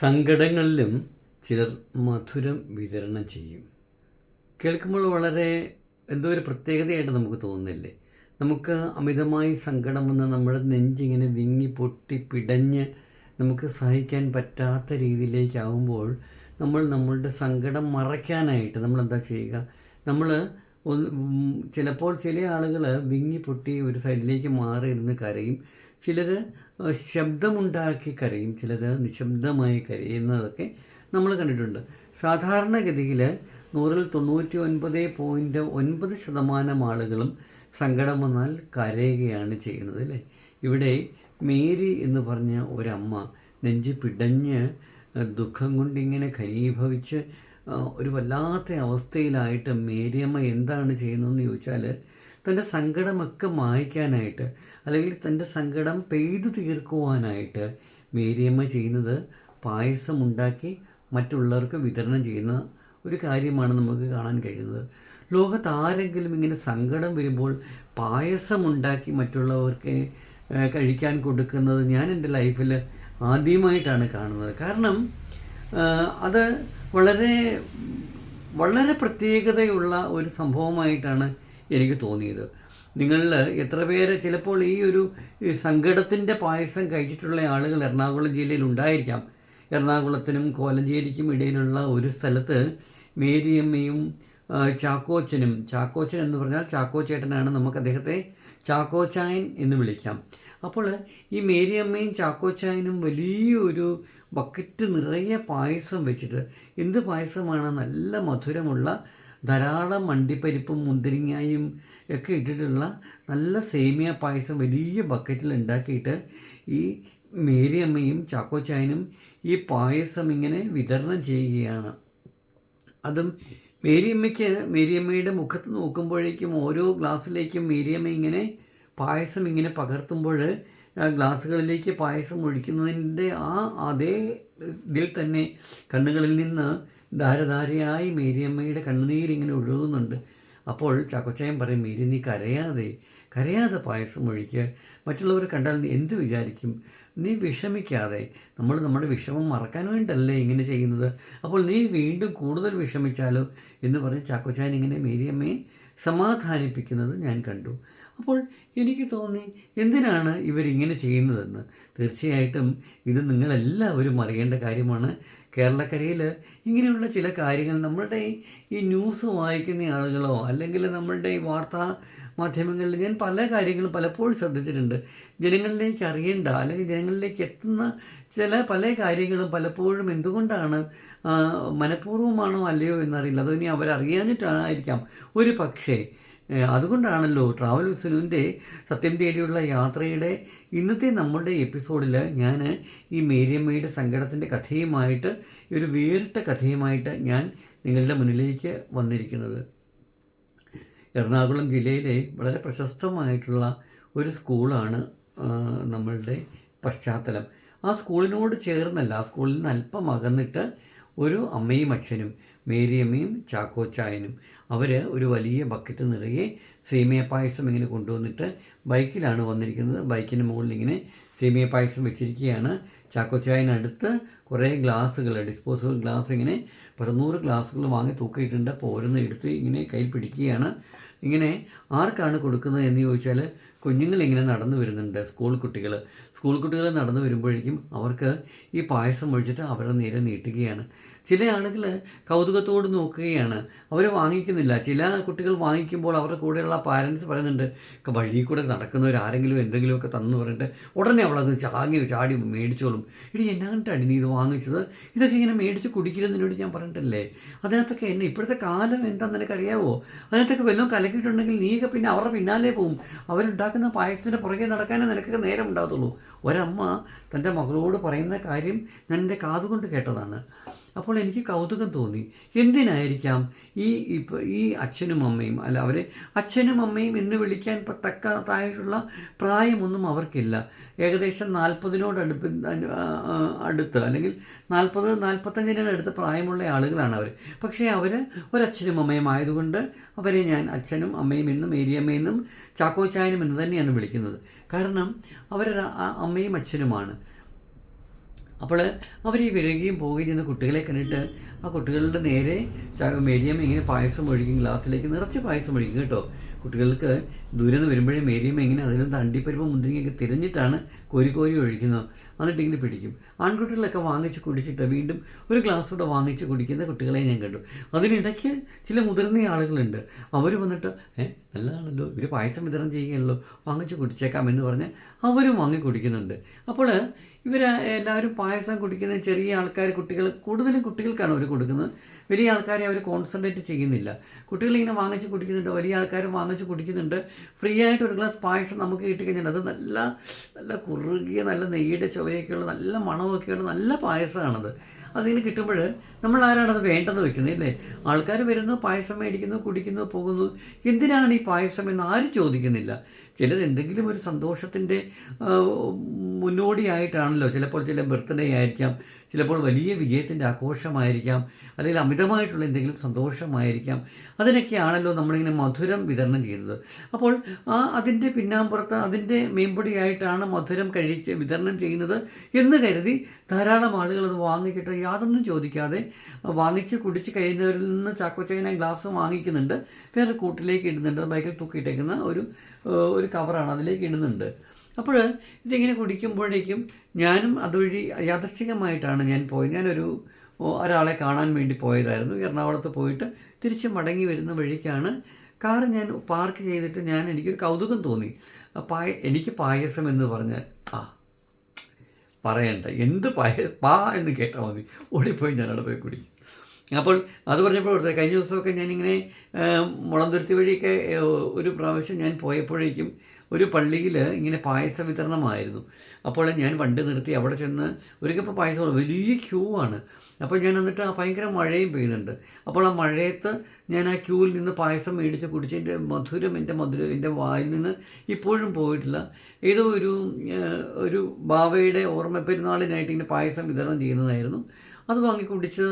സങ്കടങ്ങളിലും ചിലർ മധുരം വിതരണം ചെയ്യും. കേൾക്കുമ്പോൾ വളരെ എന്തോ ഒരു പ്രത്യേകതയായിട്ട് നമുക്ക് തോന്നുന്നില്ലേ? നമുക്ക് അമിതമായി സങ്കടം വന്ന് നമ്മുടെ നെഞ്ചിങ്ങനെ വിങ്ങി പൊട്ടി പിടഞ്ഞ് നമുക്ക് സഹിക്കാൻ പറ്റാത്ത രീതിയിലേക്കാവുമ്പോൾ നമ്മൾ നമ്മളുടെ സങ്കടം മറയ്ക്കാനായിട്ട് നമ്മൾ എന്താ ചെയ്യുക? നമ്മൾ ഒന്ന് ചിലപ്പോൾ ചില ആളുകൾ വിങ്ങി പൊട്ടി ഒരു സൈഡിലേക്ക് മാറി ഇരുന്ന് കരയും. ചിലർ ശബ്ദമുണ്ടാക്കി കരയും ചിലർ നിശബ്ദമായി കരയുന്നതൊക്കെ നമ്മൾ കണ്ടിട്ടുണ്ട്. സാധാരണഗതിയിൽ നൂറിൽ തൊണ്ണൂറ്റി ഒൻപത് പോയിന്റ് ഒൻപത് ശതമാനം ആളുകളും സങ്കടം വന്നാൽ കരയുകയാണ് ചെയ്യുന്നത് അല്ലേ? ഇവിടെ മേരി എന്ന് പറഞ്ഞ ഒരമ്മ നെഞ്ച് പിടഞ്ഞ് ദുഃഖം കൊണ്ടിങ്ങനെ ഖനീഭവിച്ച് ഒരു വല്ലാത്ത അവസ്ഥയിലായിട്ട് മേരിയമ്മ എന്താണ് ചെയ്യുന്നതെന്ന് ചോദിച്ചാൽ തന്റെ സങ്കടമൊക്കെ മായ്ക്കാനായിട്ട് അല്ലെങ്കിൽ തന്റെ സങ്കടം പെയ്തു തീർക്കുവാനായിട്ട് മേരിയമ്മ ചെയ്യുന്നത് പായസമുണ്ടാക്കി മറ്റുള്ളവർക്ക് വിതരണം ചെയ്യുന്ന ഒരു കാര്യമാണ് നമുക്ക് കാണാൻ കഴിയുന്നത്. ലോകത്ത് ആരെങ്കിലും ഇങ്ങനെ സങ്കടം വരുമ്പോൾ പായസമുണ്ടാക്കി മറ്റുള്ളവർക്ക് കഴിക്കാൻ കൊടുക്കുന്നത് ഞാൻ എന്റെ ലൈഫിൽ ആദ്യമായിട്ടാണ് കാണുന്നത്. കാരണം അത് വളരെ വളരെ പ്രത്യേകതയുള്ള ഒരു സംഭവമായിട്ടാണ് എനിക്ക് തോന്നിയത്. നിങ്ങളിൽ എത്ര പേര് ചിലപ്പോൾ ഈ ഒരു സങ്കടത്തിന്റെ പായസം കഴിച്ചിട്ടുള്ള ആളുകൾ എറണാകുളം ജില്ലയിൽ ഉണ്ടായിരിക്കാം. എറണാകുളത്തിനും കോലഞ്ചേരിക്കും ഇടയിലുള്ള ഒരു സ്ഥലത്ത് മേരിയമ്മയും ചാക്കോച്ചനും ചാക്കോച്ചൻ എന്ന് പറഞ്ഞാൽ ചാക്കോച്ചേട്ടനാണ് നമുക്ക് അദ്ദേഹത്തെ ചാക്കോച്ചായൻ എന്ന് വിളിക്കാം. അപ്പോൾ ഈ മേരിയമ്മയും ചാക്കോച്ചായനും വലിയൊരു ബക്കറ്റ് നിറയെ പായസം വെച്ചിട്ട് എന്ത് പായസമാണ്? നല്ല മധുരമുള്ള ധാരാളം മണ്ടിപ്പരിപ്പും മുന്തിരിങ്ങായും ഒക്കെ ഇട്ടിട്ടുള്ള നല്ല സേമിയ പായസം വലിയ ബക്കറ്റിൽ ഉണ്ടാക്കിയിട്ട് ഈ മേരിയമ്മയും ചാക്കോച്ചായനും ഈ പായസം ഇങ്ങനെ വിതരണം ചെയ്യുകയാണ്. അതും മേരിയമ്മയ്ക്ക് മേരിയമ്മയുടെ മുഖത്ത് നോക്കുമ്പോഴേക്കും ഓരോ ഗ്ലാസ്സിലേക്കും മേരിയമ്മ ഇങ്ങനെ പായസം ഇങ്ങനെ പകർത്തുമ്പോൾ ഗ്ലാസ്സുകളിലേക്ക് പായസം ഒഴിക്കുന്നതിന്റെ ആ അതേ ഇതിൽ തന്നെ കണ്ണുകളിൽ നിന്ന് ധാരധാരയായി മേരിയമ്മയുടെ കണ്ണുനീരിങ്ങനെ ഒഴുകുന്നുണ്ട്. അപ്പോൾ ചാക്കോച്ചായൻ പറയും മേരി നീ കരയാതെ കരയാതെ പായസം ഒഴിക്കുക മറ്റുള്ളവർ കണ്ടാൽ നീ എന്ത് വിചാരിക്കും? നീ വിഷമിക്കാതെ. നമ്മൾ നമ്മുടെ വിഷമം മറക്കാൻ വേണ്ടല്ലേ ഇങ്ങനെ ചെയ്യുന്നത്. അപ്പോൾ നീ വീണ്ടും കൂടുതൽ വിഷമിച്ചാലോ? എന്ന് പറഞ്ഞ് ചാക്കോച്ചായൻ ഇങ്ങനെ മേരിയമ്മയെ സമാധാനിപ്പിക്കുന്നത് ഞാൻ കണ്ടു. അപ്പോൾ എനിക്ക് തോന്നി എന്തിനാണ് ഇവരിങ്ങനെ ചെയ്യുന്നതെന്ന്? തീർച്ചയായിട്ടും ഇത് നിങ്ങളെല്ലാവരും അറിയേണ്ട കാര്യമാണ്. കേരളക്കരയിൽ ഇങ്ങനെയുള്ള ചില കാര്യങ്ങൾ നമ്മളുടെ ഈ- ന്യൂസ് വായിക്കുന്ന ആളുകളോ അല്ലെങ്കിൽ നമ്മളുടെ ഈ വാർത്താ മാധ്യമങ്ങളിൽ ഞാൻ പല കാര്യങ്ങളും പലപ്പോഴും ശ്രദ്ധിച്ചിട്ടുണ്ട്. ജനങ്ങളിലേക്ക് അറിയേണ്ട അല്ലെങ്കിൽ ജനങ്ങളിലേക്ക് എത്തുന്ന ചില പല കാര്യങ്ങളും പലപ്പോഴും എന്തുകൊണ്ടാണ് മനഃപൂർവമാണോ അല്ലയോ എന്നറിയില്ല. അതോ ഇനി അവരറിയാഞ്ഞിട്ടായിരിക്കാം. ഒരു പക്ഷേ അതുകൊണ്ടാണല്ലോ ട്രാവൽ വിസുലുവിന്റെ സത്യം തേടിയുള്ള യാത്രയുടെ ഇന്നത്തെ നമ്മളുടെ എപ്പിസോഡിൽ ഞാൻ ഈ മേരിയമ്മയുടെ സങ്കടത്തിന്റെ കഥയുമായിട്ട് ഒരു വേറിട്ട കഥയുമായിട്ട് ഞാൻ നിങ്ങളുടെ മുന്നിലേക്ക് വന്നിരിക്കുന്നത്. എറണാകുളം ജില്ലയിലെ വളരെ പ്രശസ്തമായിട്ടുള്ള ഒരു സ്കൂളാണ് നമ്മളുടെ പശ്ചാത്തലം. ആ സ്കൂളിനോട് ചേർന്നല്ല ആ സ്കൂളിൽ നിന്ന് അല്പം അകന്നിട്ട് ഒരു അമ്മയും അച്ഛനും മേരിയമ്മയും ചാക്കോച്ചായനും അവർ ഒരു വലിയ ബക്കറ്റ് നിറയെ സേമിയ പായസം ഇങ്ങനെ കൊണ്ടുവന്നിട്ട് ബൈക്കിലാണ് വന്നിരിക്കുന്നത്. ബൈക്കിന്റെ മുകളിൽ ഇങ്ങനെ സേമിയ പായസം വെച്ചിരിക്കുകയാണ്. ചാക്കോച്ചായനടുത്ത് കുറേ ഗ്ലാസ്സുകൾ ഡിസ്പോസിബിൾ ഗ്ലാസ് ഇങ്ങനെ പതിനൂറ് ഗ്ലാസ്സുകൾ വാങ്ങി തൂക്കിയിട്ടുണ്ട്. അപ്പോൾ ഓരോന്ന് എടുത്ത് ഇങ്ങനെ കയ്യിൽ പിടിക്കുകയാണ്. ഇങ്ങനെ ആർക്കാണ് കൊടുക്കുന്നത് എന്ന് ചോദിച്ചാൽ കുഞ്ഞുങ്ങളിങ്ങനെ നടന്നു വരുന്നുണ്ട് സ്കൂൾ കുട്ടികൾ. സ്കൂൾ കുട്ടികൾ നടന്നു വരുമ്പോഴേക്കും അവർക്ക് ഈ പായസം ഒഴിച്ചിട്ട് അവരുടെ നേരെ നീട്ടുകയാണ്. ചില ആളുകൾ കൗതുകത്തോട് നോക്കുകയാണ്. അവർ വാങ്ങിക്കുന്നില്ല. ചില കുട്ടികൾ വാങ്ങിക്കുമ്പോൾ അവരുടെ കൂടെയുള്ള പാരൻസ് പറയുന്നുണ്ട് വഴിയിൽ വഴി കൂടെ നടക്കുന്നവർ ആരെങ്കിലും എന്തെങ്കിലുമൊക്കെ തന്നു പറഞ്ഞിട്ട് ഉടനെ അവളത് ചാങ്ങി ചാടി മേടിച്ചോളും. ഇടി എന്നാണ്ടാണ് നീ ഇത് വാങ്ങിച്ചത്? ഇതൊക്കെ ഇങ്ങനെ മേടിച്ച് കുടിക്കരുതെന്നോട് ഞാൻ പറഞ്ഞിട്ടല്ലേ? അതിനകത്തൊക്കെ എന്നെ ഇപ്പോഴത്തെ കാലം എന്താണെന്ന് നിനക്കറിയാവോ? അതിനകത്തൊക്കെ വല്ലതും കലക്കിയിട്ടുണ്ടെങ്കിൽ നീയൊക്കെ പിന്നെ അവരുടെ പിന്നാലെ പോകും അവരുണ്ടാക്കുന്ന പായസത്തിന്റെ പുറകെ നടക്കാനേ നിനക്കൊക്കെ നേരം ഉണ്ടാകത്തുള്ളൂ. ഒരമ്മ തന്റെ മകളോട് പറയുന്ന കാര്യം ഞാൻ എന്റെ കാതുകൊണ്ട് കേട്ടതാണ്. അപ്പോൾ എനിക്ക് കൗതുകം തോന്നി. എന്തിനായിരിക്കാം ഈ ഇപ്പോൾ ഈ അച്ഛനും അമ്മയും അല്ല അവരെ അച്ഛനും അമ്മയും എന്ന് വിളിക്കാൻ തക്കതായിട്ടുള്ള പ്രായമൊന്നും അവർക്കില്ല. ഏകദേശം നാൽപ്പതിനോട് അടുപ്പ് ആ, ആ, അടുത്ത് അല്ലെങ്കിൽ നാൽപ്പത് നാൽപ്പത്തഞ്ചിനോട് അടുത്ത് പ്രായമുള്ള ആളുകളാണ് അവർ പക്ഷേ അവർ ഒരച്ഛനും അമ്മയും ആയതുകൊണ്ട് അവരെ ഞാൻ അച്ഛനും അമ്മയും എന്നും ഏരിയമ്മയെന്നും ചാക്കോച്ചായനും എന്ന് തന്നെയാണ് വിളിക്കുന്നത്. കാരണം അവരൊരു അമ്മയും അച്ഛനുമാണ്. അപ്പോൾ അവർ ഈ വിഴുകയും പോവുകയും ചെയ്യുന്ന കുട്ടികളെ കണ്ടിട്ട് ആ കുട്ടികളുടെ നേരെ മേരിയം ഇങ്ങനെ പായസം ഒഴുകി ഗ്ലാസ്സിലേക്ക് നിറച്ച് പായസം ഒഴുകി കേട്ടോ. കുട്ടികൾക്ക് ദൂരെ നിന്ന് വരുമ്പോഴേ മേരിയമ്മ ഇങ്ങനെ അതിലും തണ്ടിപ്പരിപ്പ് മുന്തിരിങ്ങയൊക്കെ തിരഞ്ഞിട്ടാണ് കോരി കോരി ഒഴിക്കുന്നത് എന്നിട്ട് ഇങ്ങനെ പിടിക്കും. ആൺകുട്ടികളൊക്കെ വാങ്ങിച്ച് കുടിച്ചിട്ട് വീണ്ടും ഒരു ഗ്ലാസ് കൂടെ വാങ്ങിച്ച് കുടിക്കുന്ന കുട്ടികളെ ഞാൻ കണ്ടു. അതിനിടയ്ക്ക് ചില മുതിർന്ന ആളുകളുണ്ട്. അവർ വന്നിട്ട് ഏ നല്ലതാണല്ലോ. ഇവർ പായസം വിതരണം ചെയ്യുകയാണല്ലോ. വാങ്ങിച്ച് കുടിച്ചേക്കാം എന്ന് പറഞ്ഞ് അവരും വാങ്ങി കുടിക്കുന്നുണ്ട്. അപ്പോൾ ഇവർ എല്ലാവരും പായസം കുടിക്കുന്ന ചെറിയ ആൾക്കാർ കുട്ടികൾ കൂടുതലും കുട്ടികൾക്കാണ് അവർ കൊടുക്കുന്നത്. വലിയ ആൾക്കാരെ അവർ കോൺസെൻട്രേറ്റ് ചെയ്യുന്നില്ല. കുട്ടികളിങ്ങനെ വാങ്ങിച്ച് കുടിക്കുന്നുണ്ട് വലിയ ആൾക്കാരും വാങ്ങിച്ച് കുടിക്കുന്നുണ്ട്. ഫ്രീ ആയിട്ട് ഒരു ഗ്ലാസ് പായസം നമുക്ക് കിട്ടിക്കഴിഞ്ഞാൽ അത് നല്ല നല്ല കുറുകിയ നല്ല നെയ്യുടെ ചുവയൊക്കെയുള്ള നല്ല മണമൊക്കെയുള്ള നല്ല പായസമാണത്. അതിങ്ങനെ കിട്ടുമ്പോൾ നമ്മൾ ആരാണത് വേണ്ടെന്ന് വെക്കുന്നത് അല്ലേ? ആൾക്കാർ വരുന്നു പായസം മേടിക്കുന്നു കുടിക്കുന്നു പോകുന്നു. എന്തിനാണ് ഈ പായസം എന്ന് ആരും ചോദിക്കുന്നില്ല. ചിലർ എന്തെങ്കിലും ഒരു സന്തോഷത്തിന്റെ മുന്നോടിയായിട്ടാണല്ലോ. ചിലപ്പോൾ ചില ബർത്ത്ഡേ ആയിരിക്കാം ചിലപ്പോൾ വലിയ വിജയത്തിന്റെ ആഘോഷമായിരിക്കാം. അല്ലെങ്കിൽ അമിതമായിട്ടുള്ള എന്തെങ്കിലും സന്തോഷമായിരിക്കാം. അതിനൊക്കെയാണല്ലോ നമ്മളിങ്ങനെ മധുരം വിതരണം ചെയ്യുന്നത്. അപ്പോൾ ആ അതിന്റെ പിന്നാമ്പുറത്ത് അതിന്റെ മേമ്പൊടിയായിട്ടാണ് മധുരം കഴിച്ച് വിതരണം ചെയ്യുന്നത് എന്ന് കരുതി ധാരാളം ആളുകൾ അത് വാങ്ങിച്ചിട്ട് യാതൊന്നും ചോദിക്കാതെ വാങ്ങിച്ച് കുടിച്ച് കഴിയുന്നവരിൽ നിന്ന് ചാക്കോച്ചേന ഗ്ലാസ് വാങ്ങിക്കുന്നുണ്ട്. വേറെ കൂട്ടിലേക്ക് ഇടുന്നുണ്ട്. ബൈക്കിൽ തൂക്കിയിട്ടേക്കുന്ന ഒരു ഒരു കവറാണ് അതിലേക്ക് ഇടുന്നുണ്ട്. അപ്പോൾ ഇതിങ്ങനെ കുടിക്കുമ്പോഴേക്കും ഞാനും അതുവഴി യാദർശികമായിട്ടാണ് ഞാൻ പോയത് ഞാനൊരു ഒരാളെ കാണാൻ വേണ്ടി പോയതായിരുന്നു. എറണാകുളത്ത് പോയിട്ട് തിരിച്ച് മടങ്ങി വരുന്ന വഴിക്കാണ് കാർ ഞാൻ പാർക്ക് ചെയ്തിട്ട് ഞാൻ എനിക്കൊരു കൗതുകം തോന്നി. പായ എനിക്ക് പായസം എന്ന് പറഞ്ഞാൽ ആ പറയണ്ട. എന്ത് പായ പാ എന്ന് കേട്ടാൽ മതി. ഓടിപ്പോയി ഞാൻ അവിടെ പോയി കുടിക്കും. അപ്പോൾ അത് പറഞ്ഞപ്പോൾ കഴിഞ്ഞ ദിവസമൊക്കെ ഞാനിങ്ങനെ മുളന്തുരുത്തി വഴിയൊക്കെ ഒരു പ്രാവശ്യം ഞാൻ പോയപ്പോഴേക്കും ഒരു പള്ളിയിൽ ഇങ്ങനെ പായസ വിതരണമായിരുന്നു. അപ്പോൾ ഞാൻ വണ്ടി നിർത്തി അവിടെ ചെന്ന് ഒരു കപ്പ് പായസം വലിയ ക്യൂ ആണ്. അപ്പോൾ ഞാൻ എന്നിട്ട് ആ ഭയങ്കര മഴയും പെയ്യുന്നുണ്ട്. അപ്പോൾ ആ മഴയത്ത് ഞാൻ ആ ക്യൂവിൽ നിന്ന് പായസം മേടിച്ച് കുടിച്ച് എന്റെ മധുരം എന്റെ മധുരം എന്റെ വായിൽ നിന്ന് ഇപ്പോഴും പോയിട്ടില്ല. ഏതോ ഒരു ഒരു ബാവയുടെ ഓർമ്മ പെരുന്നാളിനായിട്ട് ഇങ്ങനെ പായസം വിതരണം ചെയ്യുന്നതായിരുന്നു. അത് വാങ്ങി കുടിച്ച്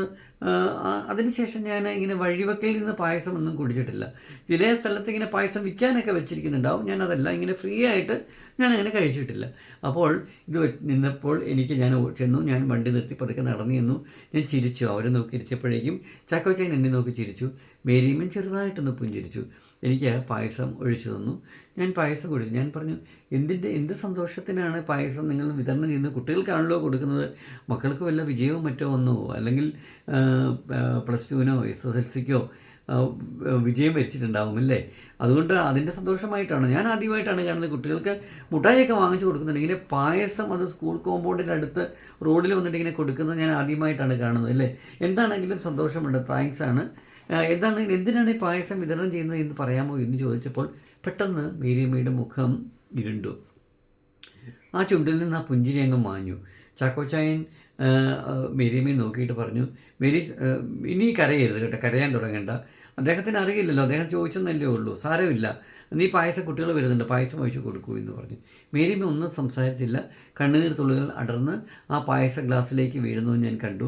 അതിനുശേഷം ഞാൻ ഇങ്ങനെ വഴിവക്കിൽ നിന്ന് പായസം ഒന്നും കുടിച്ചിട്ടില്ല. ചില സ്ഥലത്ത് ഇങ്ങനെ പായസം വിൽക്കാനൊക്കെ വെച്ചിരിക്കുന്നുണ്ടാവും. ഞാൻ അതെല്ലാം ഇങ്ങനെ ഫ്രീ ആയിട്ട് ഞാൻ അങ്ങനെ കഴിച്ചിട്ടില്ല. അപ്പോൾ ഇത് നിന്നപ്പോൾ എനിക്ക് ഞാൻ ചെന്നു. ഞാൻ വണ്ടി നിർത്തി പതുക്കെ നടന്നു ചെന്നു. ഞാൻ ചിരിച്ചു. അവരെ നോക്കി ഇരിച്ചപ്പോഴേക്കും ചാക്കോച്ചൻ എന്നെ നോക്കി ചിരിച്ചു. മേരിയമ്മൻ ചെറുതായിട്ടൊന്ന് പുഞ്ചിരിച്ചു. എനിക്ക് പായസം ഒഴിച്ചു തന്നു. ഞാൻ പായസം കുടിച്ചു. ഞാൻ പറഞ്ഞു എന്തിന്റെ എന്ത് സന്തോഷത്തിനാണ് പായസം നിങ്ങൾ വിതരണം ചെയ്യുന്നത്? കുട്ടികൾക്കാണല്ലോ കൊടുക്കുന്നത്. മക്കൾക്ക് വല്ല വിജയവും മറ്റോ വന്നോ? അല്ലെങ്കിൽ പ്ലസ് ടുവിനോ എസ് എസ് എൽ സിക്കോ വിജയം വരിച്ചിട്ടുണ്ടാവും അല്ലേ? അതുകൊണ്ട് അതിന്റെ സന്തോഷമായിട്ടാണ്. ഞാൻ ആദ്യമായിട്ടാണ് കാണുന്നത്. കുട്ടികൾക്ക് മുട്ടായിയൊക്കെ വാങ്ങിച്ചു കൊടുക്കുന്നുണ്ട്. ഇങ്ങനെ പായസം അത് സ്കൂൾ കോമ്പൗണ്ടിന്റെ അടുത്ത് റോഡിൽ വന്നിട്ട് ഇങ്ങനെ കൊടുക്കുന്നത് ഞാൻ ആദ്യമായിട്ടാണ് കാണുന്നത് അല്ലേ? എന്താണെങ്കിലും സന്തോഷമുണ്ട്. താങ്ക്സ് ആണ് എന്താണ് എന്തിനാണ് ഈ പായസം വിതരണം ചെയ്യുന്നത് എന്ന് പറയാമോ എന്ന് ചോദിച്ചപ്പോൾ പെട്ടെന്ന് മേരിയമ്മയുടെ മുഖം ഇരുണ്ടു. ആ ചുണ്ടിൽ നിന്ന് ആ പുഞ്ചിരി അങ്ങ് മാഞ്ഞു. ചാക്കോച്ചായൻ മേരിയമ്മയെ നോക്കിയിട്ട് പറഞ്ഞു മേരി ഇനി കരയരുത് കേട്ടോ കരയാൻ തുടങ്ങണ്ട. അദ്ദേഹത്തിന് അറിയില്ലല്ലോ അദ്ദേഹം ചോദിച്ചെന്നല്ലേ ഉള്ളൂ സാരമില്ല. നീ പായസം കുട്ടികൾ വരുന്നുണ്ട് പായസം ഒഴിച്ച് കൊടുക്കൂ എന്ന് പറഞ്ഞു. മേരിയമ്മ ഒന്നും സംസാരിച്ചില്ല. കണ്ണുനീർ തുള്ളികൾ അടർന്ന് ആ പായസ ഗ്ലാസ്സിലേക്ക് വീഴുന്നത് ഞാൻ കണ്ടു.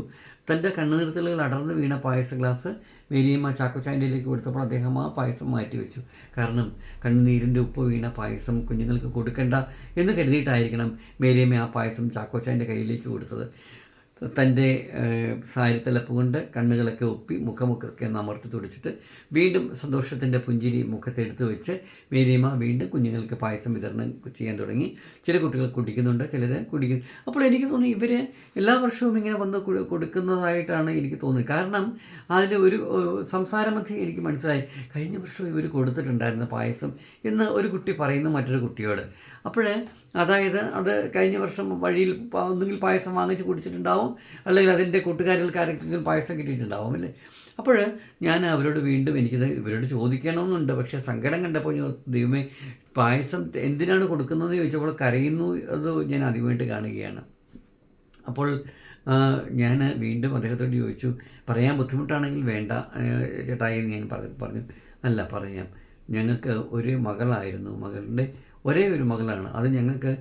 തന്റെ കണ്ണുനീർ അടർന്നു വീണ പായസ ഗ്ലാസ് മേരിയമ്മ ചാക്കോച്ചായന്റെയിലേക്ക് കൊടുത്തപ്പോൾ അദ്ദേഹം ആ പായസം മാറ്റി വെച്ചു കാരണം കണ്ണുനീരിന്റെ ഉപ്പ് വീണ പായസം കുഞ്ഞുങ്ങൾക്ക് കൊടുക്കണ്ട എന്ന് കരുതിയിട്ടായിരിക്കണം മേരിയമ്മ ആ പായസം ചാക്കോച്ചായന്റെ കയ്യിലേക്ക് കൊടുത്തത്. തന്റെ സാരിത്തലപ്പ് കൊണ്ട് കണ്ണുകളൊക്കെ ഒപ്പി മുഖമൊക്കെ അമർത്തി തുടിച്ചിട്ട് വീണ്ടും സന്തോഷത്തിന്റെ പുഞ്ചിരി മുഖത്തെടുത്ത് വെച്ച് മേരിയമ്മ വീണ്ടും കുഞ്ഞുങ്ങൾക്ക് പായസം വിതരണം ചെയ്യാൻ തുടങ്ങി. ചില കുട്ടികൾ കുടിക്കുന്നുണ്ട് ചിലർ കുടിക്കുന്നു അപ്പോൾ എനിക്ക് തോന്നി ഇവർ എല്ലാ വർഷവും ഇങ്ങനെ വന്ന് കൊടുക്കുന്നതായിട്ടാണ് എനിക്ക് തോന്നുന്നത് കാരണം അതിൽ ഒരു സംസാരമധ്യം എനിക്ക് മനസ്സിലായി. കഴിഞ്ഞ വർഷം ഇവർ കൊടുത്തിട്ടുണ്ടായിരുന്ന പായസം എന്ന് ഒരു കുട്ടി പറയുന്നു മറ്റൊരു കുട്ടിയോട്. അപ്പോൾ അതായത് അത് കഴിഞ്ഞ വർഷം വഴിയിൽ ഒന്നുകിൽ പായസം വാങ്ങിച്ച് കുടിച്ചിട്ടുണ്ടാവും അല്ലെങ്കിൽ അതിന്റെ കൂട്ടുകാരികൾക്ക് ആരെങ്കിലും പായസം കിട്ടിയിട്ടുണ്ടാവും അല്ലേ? അപ്പോൾ ഞാൻ അവരോട് വീണ്ടും എനിക്കിത് ഇവരോട് ചോദിക്കണമെന്നുണ്ട്. പക്ഷേ സങ്കടം കണ്ടപ്പോൾ ദൈവമേ പായസം എന്തിനാണ് കൊടുക്കുന്നതെന്ന് ചോദിച്ചപ്പോൾ കരയുന്നു അത് ഞാൻ ആദ്യമായിട്ട് കാണുകയാണ്. അപ്പോൾ ഞാൻ വീണ്ടും അദ്ദേഹത്തോട് ചോദിച്ചു പറയാൻ ബുദ്ധിമുട്ടാണെങ്കിൽ വേണ്ട ചേട്ടായി ഞാൻ പറഞ്ഞു പറഞ്ഞു അല്ല പറയാം. ഞങ്ങൾക്ക് ഒരു മകളായിരുന്നു. മകളുടെ ഒരേ ഒരു മകളാണ്. അത് ഞങ്ങൾക്ക്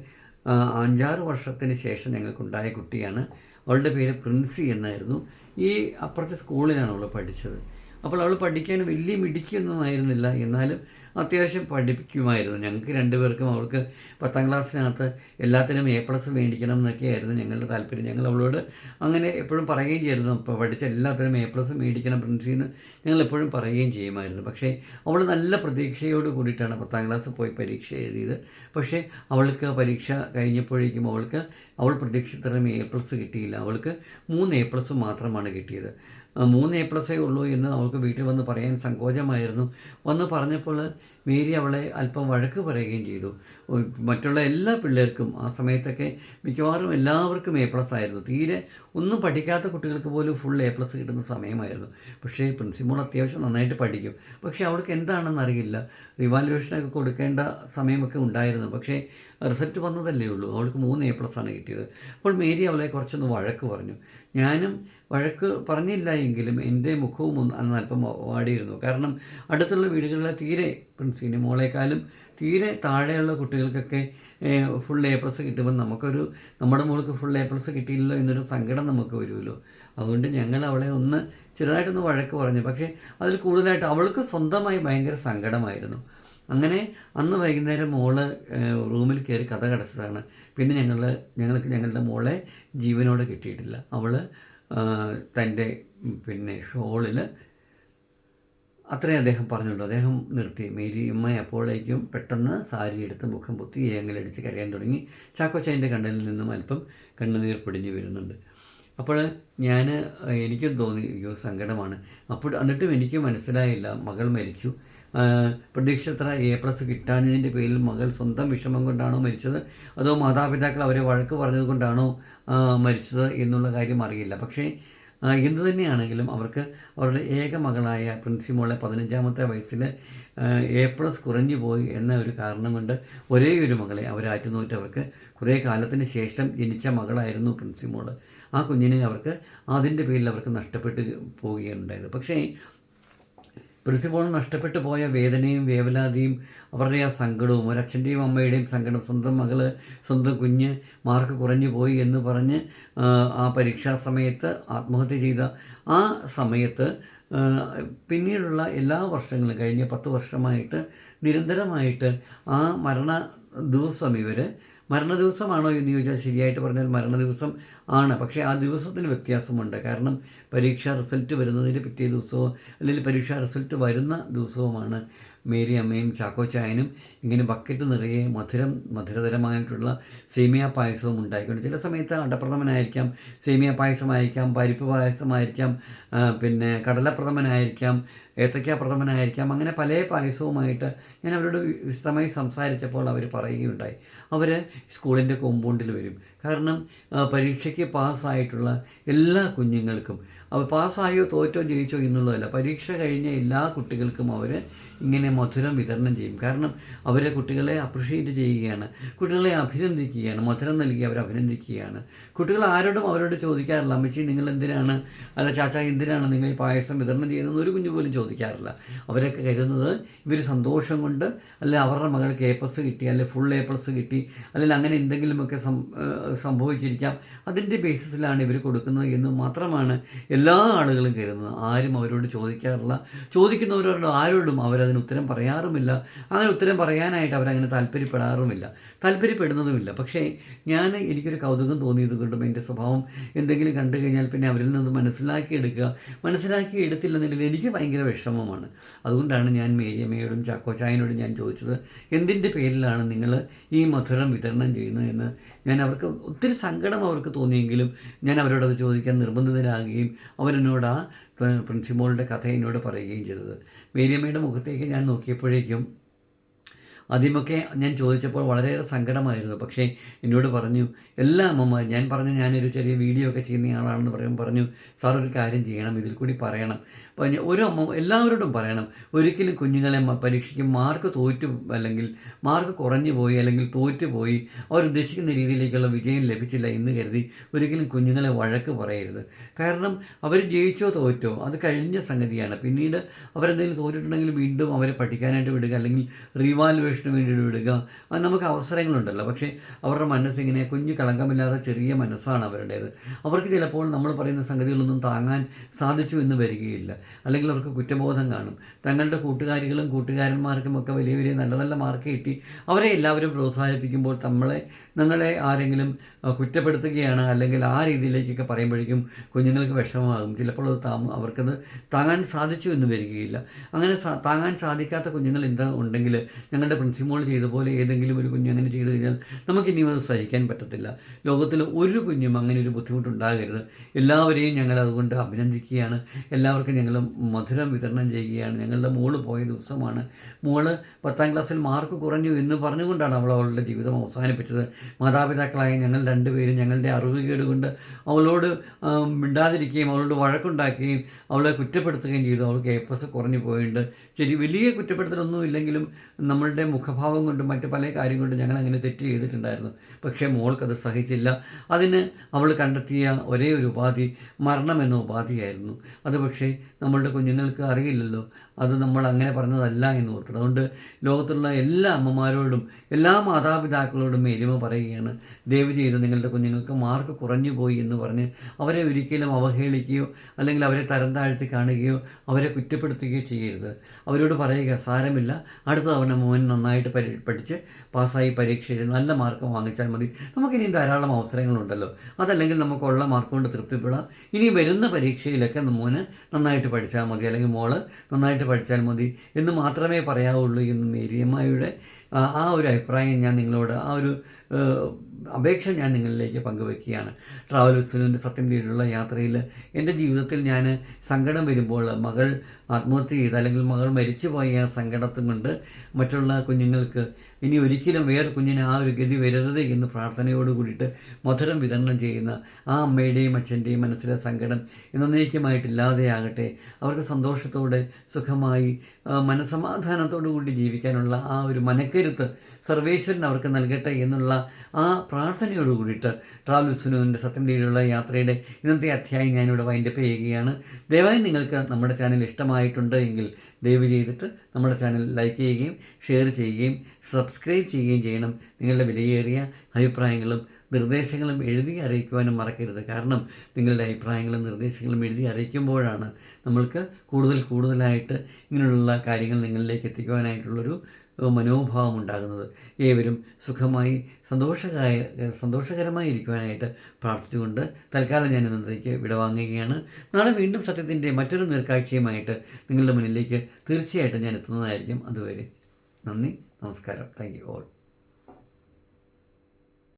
അഞ്ചാറ് വർഷത്തിന് ശേഷം ഞങ്ങൾക്കുണ്ടായ കുട്ടിയാണ്. അവളുടെ പേര് പ്രിൻസി എന്നായിരുന്നു. ഈ അപ്പുറത്തെ സ്കൂളിലാണ് അവൾ പഠിച്ചത്. അപ്പോൾ അവൾ പഠിക്കാൻ വലിയ മിടുക്കിയൊന്നും ആയിരുന്നില്ല. എന്നാലും അത്യാവശ്യം പഠിപ്പിക്കുമായിരുന്നു. ഞങ്ങൾക്ക് രണ്ടുപേർക്കും അവൾക്ക് പത്താം ക്ലാസ്സിനകത്ത് എല്ലാത്തിനും എ പ്ലസ് മേടിക്കണം എന്നൊക്കെയായിരുന്നു ഞങ്ങളുടെ താല്പര്യം. ഞങ്ങൾ അവളോട് അങ്ങനെ എപ്പോഴും പറയുകയും ചെയ്യുമായിരുന്നു അപ്പോൾ പഠിച്ച എല്ലാത്തിനും എ പ്ലസ് മേടിക്കണം പ്രിൻസിൽ നിന്ന് ഞങ്ങൾ എപ്പോഴും പറയുകയും ചെയ്യുമായിരുന്നു. പക്ഷേ അവൾ നല്ല പ്രതീക്ഷയോട് കൂടിയിട്ടാണ് പത്താം ക്ലാസ് പോയി പരീക്ഷ എഴുതിയത്. പക്ഷേ അവൾക്ക് പരീക്ഷ കഴിഞ്ഞപ്പോഴേക്കും അവൾക്ക് അവൾ പ്രതീക്ഷിച്ചത്രയും എ പ്ലസ് കിട്ടിയില്ല. അവൾക്ക് മൂന്ന് എ പ്ലസ് മാത്രമാണ് കിട്ടിയത്. മൂന്ന് എ പ്ലസേ ഉള്ളൂ എന്ന് അവൾക്ക് വീട്ടിൽ വന്ന് പറയാൻ സങ്കോചമായിരുന്നു. വന്ന് പറഞ്ഞപ്പോൾ മേരി അവളെ അല്പം വഴക്ക് പറയുകയും ചെയ്തു. മറ്റുള്ള എല്ലാ പിള്ളേർക്കും ആ സമയത്തൊക്കെ മിക്കവാറും എല്ലാവർക്കും എ പ്ലസ് ആയിരുന്നു. തീരെ ഒന്നും പഠിക്കാത്ത കുട്ടികൾക്ക് പോലും ഫുൾ എ പ്ലസ് കിട്ടുന്ന സമയമായിരുന്നു. പക്ഷേ പ്രിൻസിമോൾ അത്യാവശ്യം നന്നായിട്ട് പഠിക്കും. പക്ഷേ അവൾക്ക് എന്താണെന്ന് അറിയില്ല. റിവാലുവേഷനൊക്കെ കൊടുക്കേണ്ട സമയമൊക്കെ ഉണ്ടായിരുന്നു. പക്ഷേ റിസൾട്ട് വന്നതല്ലേ ഉള്ളൂ. അവൾക്ക് മൂന്ന് എ പ്ലസ് ആണ് കിട്ടിയത്. അപ്പോൾ മേരി അവളെ കുറച്ചൊന്ന് വഴക്ക് പറഞ്ഞു. ഞാനും വഴക്ക് പറഞ്ഞില്ല എങ്കിലും എന്റെ മുഖവും ഒന്ന് അല്പം വാടിയിരുന്നു. കാരണം അടുത്തുള്ള വീടുകളിലെ തീരെ പ്രിൻസിന്റെ മോളെക്കാളും തീരെ താഴെയുള്ള കുട്ടികൾക്കൊക്കെ ഫുൾ എ പ്ലസ് കിട്ടുമ്പോൾ നമുക്കൊരു നമ്മുടെ മോൾക്ക് ഫുൾ എ പ്ലസ് കിട്ടിയില്ലല്ലോ എന്നൊരു സങ്കടം നമുക്ക് വരുമല്ലോ. അതുകൊണ്ട് ഞങ്ങൾ അവളെ ഒന്ന് ചെറുതായിട്ടൊന്ന് വഴക്ക് പറഞ്ഞു. പക്ഷേ അതിൽ കൂടുതലായിട്ട് അവൾക്ക് സ്വന്തമായി ഭയങ്കര സങ്കടമായിരുന്നു. അങ്ങനെ അന്ന് വൈകുന്നേരം മോൾ റൂമിൽ കയറി കഥ കടച്ചതാണ്. പിന്നെ ഞങ്ങൾ ഞങ്ങൾക്ക് ഞങ്ങളുടെ മോളെ ജീവനോടെ കിട്ടിയിട്ടില്ല. അവൾ തന്റെ പിന്നെ ഷോളിൽ അത്രയും അദ്ദേഹം പറഞ്ഞുള്ളൂ അദ്ദേഹം നിർത്തി. മേരിയമ്മ അപ്പോഴേക്കും പെട്ടെന്ന് സാരി എടുത്ത് മുഖം പൊത്തി ഏങ്ങലടിച്ച് കരയാൻ തുടങ്ങി. ചാക്കോച്ചായന്റെ കണ്ണിൽ നിന്നും അല്പം കണ്ണുനീർ പൊടിഞ്ഞു വരുന്നുണ്ട്. അപ്പോൾ ഞാൻ എനിക്കും തോന്നി അയ്യോ സങ്കടമാണ്. അപ്പോൾ എന്നിട്ടും എനിക്ക് മനസ്സിലായില്ല. മകൾ മരിച്ചു. പ്രതീക്ഷ എത്ര എ പ്ലസ് കിട്ടാഞ്ഞതിന്റെ പേരിൽ മകൾ സ്വന്തം വിഷമം കൊണ്ടാണോ മരിച്ചത്? അതോ മാതാപിതാക്കൾ അവരെ വഴക്ക് പറഞ്ഞത് കൊണ്ടാണോ മരിച്ചത് എന്നുള്ള കാര്യം അറിയില്ല. പക്ഷേ എന്ത് തന്നെയാണെങ്കിലും അവർക്ക് അവരുടെ ഏക മകളായ പ്രിൻസിമോളെ പതിനഞ്ചാമത്തെ വയസ്സിൽ എ പ്ലസ് കുറഞ്ഞു പോയി എന്ന ഒരു കാരണം കൊണ്ട് ഒരേ ഒരു മകളെ അവർക്ക് കുറേ കാലത്തിന് ശേഷം ജനിച്ച മകളായിരുന്നു പ്രിൻസിമോൾ. ആ കുഞ്ഞിനെ അവർക്ക് അതിന്റെ പേരിൽ അവർക്ക് നഷ്ടപ്പെട്ട് പോവുകയാണ് ഉണ്ടായത് പക്ഷേ പ്രിൻസിപ്പോൾ നഷ്ടപ്പെട്ടു പോയ വേദനയും വേവലാതിയും അവരുടെ ആ സങ്കടവും ഒരച്ഛന്റെയും അമ്മയുടെയും സങ്കടം സ്വന്തം മകൾ സ്വന്തം കുഞ്ഞ് മാർക്ക് കുറഞ്ഞു പോയി എന്ന് പറഞ്ഞ് ആ, പരീക്ഷാ സമയത്ത് ആത്മഹത്യ ചെയ്ത ആ സമയത്ത് പിന്നീടുള്ള എല്ലാ വർഷങ്ങളും കഴിഞ്ഞ പത്ത് വർഷമായിട്ട് നിരന്തരമായിട്ട് ആ മരണ ദിവസം ഇവർ മരണ ദിവസമാണോ എന്ന് ചോദിച്ചാൽ ശരിയായിട്ട് പറഞ്ഞാൽ മരണ ദിവസം ആണ്. പക്ഷേ ആ ദിവസത്തിന് വ്യത്യാസമുണ്ട്. കാരണം പരീക്ഷാ റിസൾട്ട് വരുന്നതിന് പിറ്റേ ദിവസവും അല്ലെങ്കിൽ പരീക്ഷാ റിസൾട്ട് വരുന്ന ദിവസവുമാണ് മേരി അമ്മയും ചാക്കോച്ചായനും ഇങ്ങനെ ബക്കറ്റ് നിറയെ മധുരം മധുരതരമായിട്ടുള്ള സേമിയ പായസവും ഉണ്ടായിക്കൊണ്ട് ചില സമയത്ത് അടപ്രഥമനായിരിക്കാം സേമിയ പായസമായിരിക്കാം പരിപ്പ് പായസമായിരിക്കാം പിന്നെ കടലപ്രഥമനായിരിക്കാം ഏത്തയ്ക്കാപ്രഥമനായിരിക്കാം അങ്ങനെ പല പായസവുമായിട്ട് ഞാൻ അവരോട് വിശദമായി സംസാരിച്ചപ്പോൾ അവർ പറയുകയുണ്ടായി. അവർ സ്കൂളിന്റെ കോമ്പൗണ്ടിൽ വരും. കാരണം പരീക്ഷയ്ക്ക് പാസ്സായിട്ടുള്ള എല്ലാ കുഞ്ഞുങ്ങൾക്കും അവർ പാസ്സായോ തോറ്റോ ജയിച്ചോ എന്നുള്ളതല്ല പരീക്ഷ കഴിഞ്ഞ എല്ലാ കുട്ടികൾക്കും അവർ ഇങ്ങനെ മധുരം വിതരണം ചെയ്യും. കാരണം അവരെ കുട്ടികളെ അപ്രിഷ്യേറ്റ് ചെയ്യുകയാണ്. കുട്ടികളെ അഭിനന്ദിക്കുകയാണ്. മധുരം നൽകി അവരെ അഭിനന്ദിക്കുകയാണ്. കുട്ടികൾ ആരോടും അവരോട് ചോദിക്കാറില്ല. അമ്മച്ചി നിങ്ങൾ എന്തിനാണ്? അല്ല ചാച്ച എന്തിനാണ് നിങ്ങൾ ഈ പായസം വിതരണം ചെയ്യുന്നതെന്ന് ഒരു കുഞ്ഞു പോലും ചോദിക്കാറില്ല. അവരൊക്കെ കരുതുന്നത് ഇവർ സന്തോഷം കൊണ്ട് അല്ലെ അവരുടെ മകൾക്ക് എ പ്ലസ് കിട്ടി അല്ലെ ഫുൾ എ പ്ലസ് കിട്ടി അല്ലെങ്കിൽ അങ്ങനെ എന്തെങ്കിലുമൊക്കെ സംഭവിച്ചിരിക്കാം. അതിന്റെ ബേസിസിലാണ് ഇവർ കൊടുക്കുന്നത് എന്ന് മാത്രമാണ് എല്ലാ ആളുകളും കരുതുന്നത്. ആരും അവരോട് ചോദിക്കാറില്ല. ചോദിക്കുന്നവരോട് ആരോടും അവരതിന് ഉത്തരം പറയാറുമില്ല. അങ്ങനെ ഉത്തരം പറയാനായിട്ട് അവരങ്ങനെ താല്പര്യപ്പെടാറുമില്ല. താല്പര്യപ്പെടുന്നതുമില്ല. പക്ഷേ ഞാൻ എനിക്കൊരു കൗതുകം തോന്നിയത് കൊണ്ടും എന്റെ സ്വഭാവം എന്തെങ്കിലും കണ്ടു കഴിഞ്ഞാൽ പിന്നെ അവരിൽ നിന്ന് മനസ്സിലാക്കി എടുക്കുക. മനസ്സിലാക്കി എടുത്തില്ലെന്നുണ്ടെങ്കിൽ എനിക്ക് ഭയങ്കര വിഷമമാണ്. അതുകൊണ്ടാണ് ഞാൻ മേരിയമ്മയോടും ചാക്കോച്ചായനോടും ഞാൻ ചോദിച്ചത് എന്തിന്റെ പേരിലാണ് നിങ്ങൾ ഈ മധുരം വിതരണം ചെയ്യുന്നത്? എന്ന് ഞാൻ അവർക്ക് ഒത്തിരി സങ്കടം അവർക്ക് തോന്നിയെങ്കിലും ഞാൻ അവരോടത് ചോദിക്കാൻ നിർബന്ധിതരാകുകയും അവരെന്നോട് ആ പ്രിൻസിമോളുടെ കഥ എന്നോട് പറയുകയും ചെയ്തത്. മേരിയമ്മയുടെ മുഖത്തേക്ക് ഞാൻ നോക്കിയപ്പോഴേക്കും ആദ്യമൊക്കെ ഞാൻ ചോദിച്ചപ്പോൾ വളരെയേറെ സങ്കടമായിരുന്നു. പക്ഷേ എന്നോട് പറഞ്ഞു എല്ലാ അമ്മമാരും ഞാൻ പറഞ്ഞു ഞാനൊരു ചെറിയ വീഡിയോ ഒക്കെ ചെയ്യുന്ന ആളാണെന്ന് പറയുമ്പോൾ പറഞ്ഞു സാർ ഒരു കാര്യം ചെയ്യണം ഇതിൽ കൂടി പറയണം. ഒരു അമ്മ എല്ലാവരോടും പറയണം. ഒരിക്കലും കുഞ്ഞുങ്ങളെ പരീക്ഷയ്ക്ക് മാർക്ക് തോറ്റു അല്ലെങ്കിൽ മാർക്ക് കുറഞ്ഞു പോയി അല്ലെങ്കിൽ തോറ്റു പോയി. അവരുദ്ദേശിക്കുന്ന രീതിയിലേക്കുള്ള വിജയം ലഭിച്ചില്ല എന്ന് കരുതി ഒരിക്കലും കുഞ്ഞുങ്ങളെ വഴക്ക് പറയരുത്. കാരണം അവർ ജയിച്ചോ തോറ്റോ അത് കഴിഞ്ഞ സംഗതിയാണ്. പിന്നീട് അവരെന്തെങ്കിലും തോറ്റിട്ടുണ്ടെങ്കിൽ വീണ്ടും അവരെ പഠിക്കാനായിട്ട് വിടുക അല്ലെങ്കിൽ റീവാലുവേഷന് വേണ്ടിയിട്ട് വിടുക. അത് നമുക്ക് അവസരങ്ങളുണ്ടല്ലോ. പക്ഷേ അവരുടെ മനസ്സിങ്ങനെ കുഞ്ഞു കളങ്കമില്ലാത്ത ചെറിയ മനസ്സാണ് അവരുടേത്. അവർക്ക് ചിലപ്പോൾ നമ്മൾ പറയുന്ന സംഗതികളൊന്നും താങ്ങാൻ സാധിച്ചു എന്ന് വരികയില്ല. അല്ലെങ്കിൽ അവർക്ക് കുറ്റബോധം കാണും. തങ്ങളുടെ കൂട്ടുകാരികളും കൂട്ടുകാരന്മാർക്കും ഒക്കെ വലിയ വലിയ നല്ല നല്ല മാർക്ക് കിട്ടി. അവരെ എല്ലാവരും പ്രോത്സാഹിപ്പിക്കുമ്പോൾ നമ്മളെ നിങ്ങളെ ആരെങ്കിലും കുറ്റപ്പെടുത്തുകയാണ് അല്ലെങ്കിൽ ആ രീതിയിലേക്കൊക്കെ പറയുമ്പോഴേക്കും കുഞ്ഞുങ്ങൾക്ക് വിഷമമാകും. ചിലപ്പോൾ അത് താ അവർക്കത് താങ്ങാൻ സാധിച്ചു എന്ന് വരികയില്ല. അങ്ങനെ താങ്ങാൻ സാധിക്കാത്ത കുഞ്ഞുങ്ങൾ എന്താ ഉണ്ടെങ്കിൽ ഞങ്ങളുടെ പ്രിൻസിമോൾ ചെയ്ത പോലെ ഏതെങ്കിലും ഒരു കുഞ്ഞ് അങ്ങനെ ചെയ്തു കഴിഞ്ഞാൽ നമുക്ക് ഇനിയും അത് സഹിക്കാൻ പറ്റത്തില്ല. ലോകത്തിൽ ഒരു കുഞ്ഞും അങ്ങനെ ഒരു ബുദ്ധിമുട്ടുണ്ടാകരുത്. എല്ലാവരെയും ഞങ്ങൾ അതുകൊണ്ട് അഭിനന്ദിക്കുകയാണ്. എല്ലാവർക്കും ഞങ്ങൾ മധുരം വിതരണം ചെയ്യുകയാണ്. ഞങ്ങളുടെ മോൾ പോയ ദിവസമാണ്. മോൾ പത്താം ക്ലാസ്സിൽ മാർക്ക് കുറഞ്ഞു എന്ന് പറഞ്ഞുകൊണ്ടാണ് അവൾ അവളുടെ ജീവിതം അവസാനിപ്പിച്ചത്. മാതാപിതാക്കളായ ഞങ്ങൾ രണ്ടുപേരും ഞങ്ങളുടെ അറിവുകേട് കൊണ്ട് അവളോട് മിണ്ടാതിരിക്കുകയും അവളോട് വഴക്കുണ്ടാക്കുകയും അവളെ കുറ്റപ്പെടുത്തുകയും ചെയ്തു. അവൾക്ക് എ പ്ലസ് കുറഞ്ഞു പോയിട്ടുണ്ട്. ശരി വലിയ കുറ്റപ്പെടുത്തലൊന്നും ഇല്ലെങ്കിലും നമ്മളുടെ മുഖഭാവം കൊണ്ടും മറ്റ് പല കാര്യം കൊണ്ടും ഞങ്ങൾ അങ്ങനെ തെറ്റ് ചെയ്തിട്ടുണ്ടായിരുന്നു. പക്ഷേ മോൾക്കത് സഹിച്ചില്ല. അതിന് അവൾ കണ്ടെത്തിയ ഒരേ ഒരു ഉപാധി മരണം എന്ന ഉപാധിയായിരുന്നു. അത് പക്ഷേ നമ്മളുടെ കുഞ്ഞുങ്ങൾക്ക് അറിയില്ലല്ലോ. അത് നമ്മൾ അങ്ങനെ പറഞ്ഞതല്ല എന്ന് ഓർത്തത് അതുകൊണ്ട് ലോകത്തുള്ള എല്ലാ അമ്മമാരോടും എല്ലാ മാതാപിതാക്കളോടും എരുമ പറയുകയാണ് ദയവ് ചെയ്ത് നിങ്ങളുടെ കുഞ്ഞുങ്ങൾക്ക് മാർക്ക് കുറഞ്ഞു പോയി എന്ന് പറഞ്ഞ് അവരെ ഒരിക്കലും അവഹേളിക്കുകയോ അല്ലെങ്കിൽ അവരെ തരം താഴ്ത്തി കാണുകയോ അവരെ കുറ്റപ്പെടുത്തുകയോ ചെയ്യരുത്. അവരോട് പറയുക സാരമില്ല അടുത്ത തവണ മോൻ നന്നായിട്ട് പരി പഠിച്ച് പാസ്സായി പരീക്ഷ എഴുതി നല്ല മാർക്ക് വാങ്ങിച്ചാൽ മതി. നമുക്കിനിയും ധാരാളം അവസരങ്ങളുണ്ടല്ലോ. അതല്ലെങ്കിൽ നമുക്കുള്ള മാർക്ക് കൊണ്ട് തൃപ്തിപ്പെടാം. ഇനി വരുന്ന പരീക്ഷയിലൊക്കെ മോന് നന്നായിട്ട് പഠിച്ചാൽ മതി. അല്ലെങ്കിൽ മോൾ നന്നായിട്ട് പഠിച്ചാൽ മതി എന്ന് മാത്രമേ പറയാവുള്ളൂ എന്ന് മേരിയമ്മയുടെ ആ ഒരു അഭിപ്രായം ഞാൻ നിങ്ങളോട് ആ ഒരു അപേക്ഷ ഞാൻ നിങ്ങളിലേക്ക് പങ്കുവെക്കുകയാണ്. ട്രാവൽ വിസ്വലിന്റെ സത്യം കീഴിലുള്ള യാത്രയിൽ എന്റെ ജീവിതത്തിൽ ഞാൻ സങ്കടം വരുമ്പോൾ മകൾ ആത്മഹത്യ ചെയ്ത് അല്ലെങ്കിൽ മകൾ മരിച്ചു പോയ ആ സങ്കടത്തും കൊണ്ട് മറ്റുള്ള കുഞ്ഞുങ്ങൾക്ക് ഇനി ഒരിക്കലും വേറെ കുഞ്ഞിന് ആ ഒരു ഗതി വരരുത് എന്ന് പ്രാർത്ഥനയോട് കൂടിയിട്ട് മധുരം വിതരണം ചെയ്യുന്ന ആ അമ്മയുടെയും അച്ഛന്റെയും മനസ്സിലെ സങ്കടം എന്നേക്കുമായിട്ടില്ലാതെയാകട്ടെ. അവർക്ക് സന്തോഷത്തോടെ സുഖമായി മനസമാധാനത്തോടു കൂടി ജീവിക്കാനുള്ള ആ ഒരു മനക്കരുത്ത് സർവേശ്വരൻ അവർക്ക് നൽകട്ടെ എന്നുള്ള ആ പ്രാർത്ഥനയോട് കൂടിയിട്ട് ട്രാവൽ സുനുവിന്റെ സത്യം തേടിയുള്ള യാത്രയുടെ ഇന്നത്തെ അധ്യായം ഞാനിവിടെ വൈൻഡപ്പ് ചെയ്യുകയാണ്. ദയവായി നിങ്ങൾക്ക് നമ്മുടെ ചാനൽ ഇഷ്ടമായിട്ടുണ്ട് എങ്കിൽ ദയവ് ചെയ്തിട്ട് നമ്മുടെ ചാനൽ ലൈക്ക് ചെയ്യുകയും ഷെയർ ചെയ്യുകയും സബ്സ്ക്രൈബ് ചെയ്യുകയും ചെയ്യണം. നിങ്ങളുടെ വിലയേറിയ അഭിപ്രായങ്ങളും നിർദ്ദേശങ്ങളും എഴുതി അറിയിക്കുവാനും മറക്കരുത്. കാരണം നിങ്ങളുടെ അഭിപ്രായങ്ങളും നിർദ്ദേശങ്ങളും എഴുതി അറിയിക്കുമ്പോഴാണ് നമ്മൾക്ക് കൂടുതൽ കൂടുതലായിട്ട് ഇങ്ങനെയുള്ള കാര്യങ്ങൾ നിങ്ങളിലേക്ക് എത്തിക്കുവാനായിട്ടുള്ളൊരു മനോഭാവം ഉണ്ടാകുന്നത് ഏവരും സുഖമായി സന്തോഷകായ സന്തോഷകരമായി ഇരിക്കുവാനായിട്ട് പ്രാർത്ഥിച്ചുകൊണ്ട് തൽക്കാലം ഞാൻ ഇന്നത്തേക്ക് വിടവാങ്ങുകയാണ്. നാളെ വീണ്ടും സത്യത്തിന്റെ മറ്റൊരു നേർക്കാഴ്ചയുമായിട്ട് നിങ്ങളുടെ മുന്നിലേക്ക് തീർച്ചയായിട്ടും ഞാൻ എത്തുന്നതായിരിക്കും. അതുവരെ നന്ദി നമസ്കാരം. Thank you all.